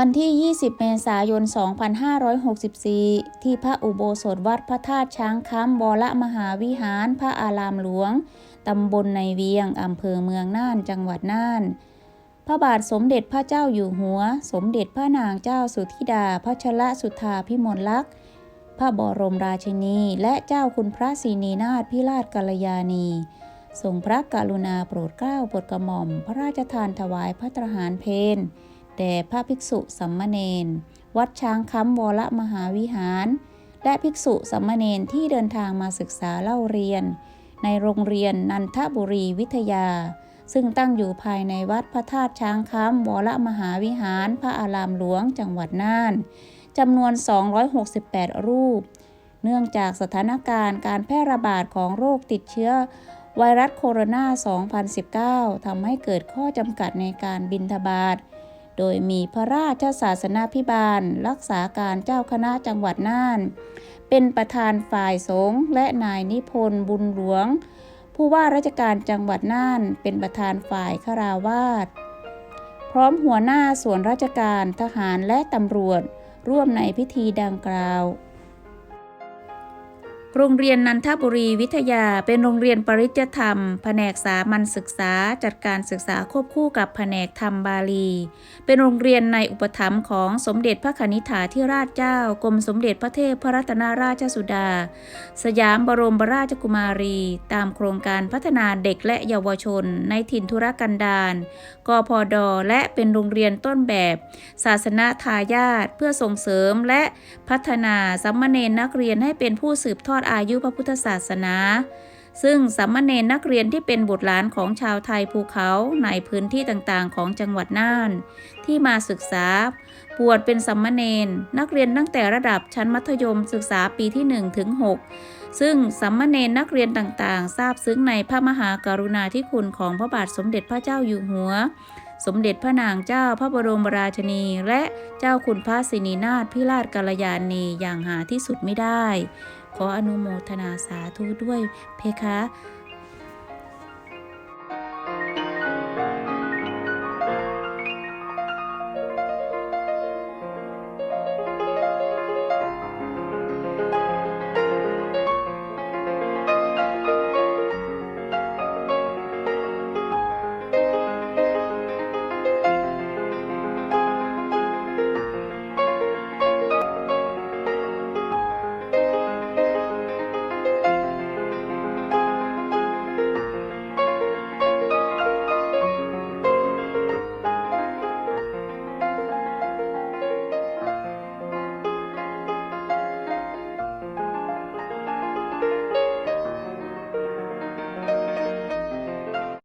วันที่ 20 เมษายน 2564 ที่พระอุโบสถวัดพระธาตุช้างค้ำวรมหาวิหาร พระอารามหลวง ตำบลในเวียง อำเภอเมืองน่าน จังหวัดน่าน พระบาทสมเด็จพระเจ้าอยู่หัว สมเด็จพระนางเจ้าสุธิดาพระชละสุธาพิมลลักษณ์ พระบรมราชินี และเจ้าคุณพระศรีนีนาถพิราชกัลยาณีทรงพระกรุณาโปรดเกล้าโปรดกระหม่อม พระราชทานถวายพระตรหารเพน แด่พระภิกษุสัมมเนนวัดช้างค้ำวรมหาวิหาร และภิกษุสัมมเนนที่เดินทางมาศึกษาเล่าเรียน ในโรงเรียนนันทบุรีวิทยา ซึ่งตั้งอยู่ภายในวัดพระธาตุช้างค้ำวรมหาวิหาร พระอารามหลวงจังหวัดน่านจำนวน 268 รูป เนื่องจากสถานการณ์การแพร่ระบาดของโรคติดเชื้อไวรัสโคโรนา 2019 ทำให้เกิดข้อจำกัดในการบินทบาท โดยมีพระราชศาสนาพิบาล รักษาการเจ้าคณะจังหวัดน่าน เป็นประธานฝ่ายสงฆ์และนายนิพนธ์บุญหลวง ผู้ว่าราชการจังหวัดน่าน เป็นประธานฝ่ายขราวาสพร้อมหัวหน้าส่วนราชการทหารและตำรวจ ร่วมในพิธีดังกล่าว โรงเรียนนันทบุรีวิทยาเป็นโรงเรียนปริยธรรม แผนกสามัญศึกษาจัดการศึกษาควบคู่กับแผนกธรรมบาลี เป็นโรงเรียนในอุปถัมภ์ของสมเด็จพระคณิษฐาธิราชเจ้ากรมสมเด็จพระเทพพระรัตนราชสุดา สยามบรมราชกุมารี ตามโครงการพัฒนาเด็กและเยาวชน ในถิ่นธุรกันดารกพดและเป็นโรงเรียนต้นแบบ ศาสนาทายาทเพื่อส่งเสริมและพัฒนาสัมมเนนนักเรียนให้เป็นผู้สืบทอดอายุพระพุทธศาสนา ซึ่งสัมมเนนนักเรียนที่เป็นบุตรหลานของชาวไทยภูเขาในพื้นที่ต่างๆ ของจังหวัดน่าน ที่มาศึกษาบวชเป็นสัมมเนนนักเรียนตั้งแต่ระดับชั้นมัธยมศึกษาปีที่1ถึง6ซึ่งสัมมเนนนักเรียนต่างๆ ทราบซึ้งในพระมหากรุณาธิคุณของพระบาทสมเด็จพระเจ้าอยู่หัวสมเด็จพระนางเจ้าพระบรมราชินี และเจ้าคุณพระสินีนาถพิราชกัลยาณีอย่างหาที่สุดไม่ได้ ขออนุโมทนาสาธุด้วยเพคะ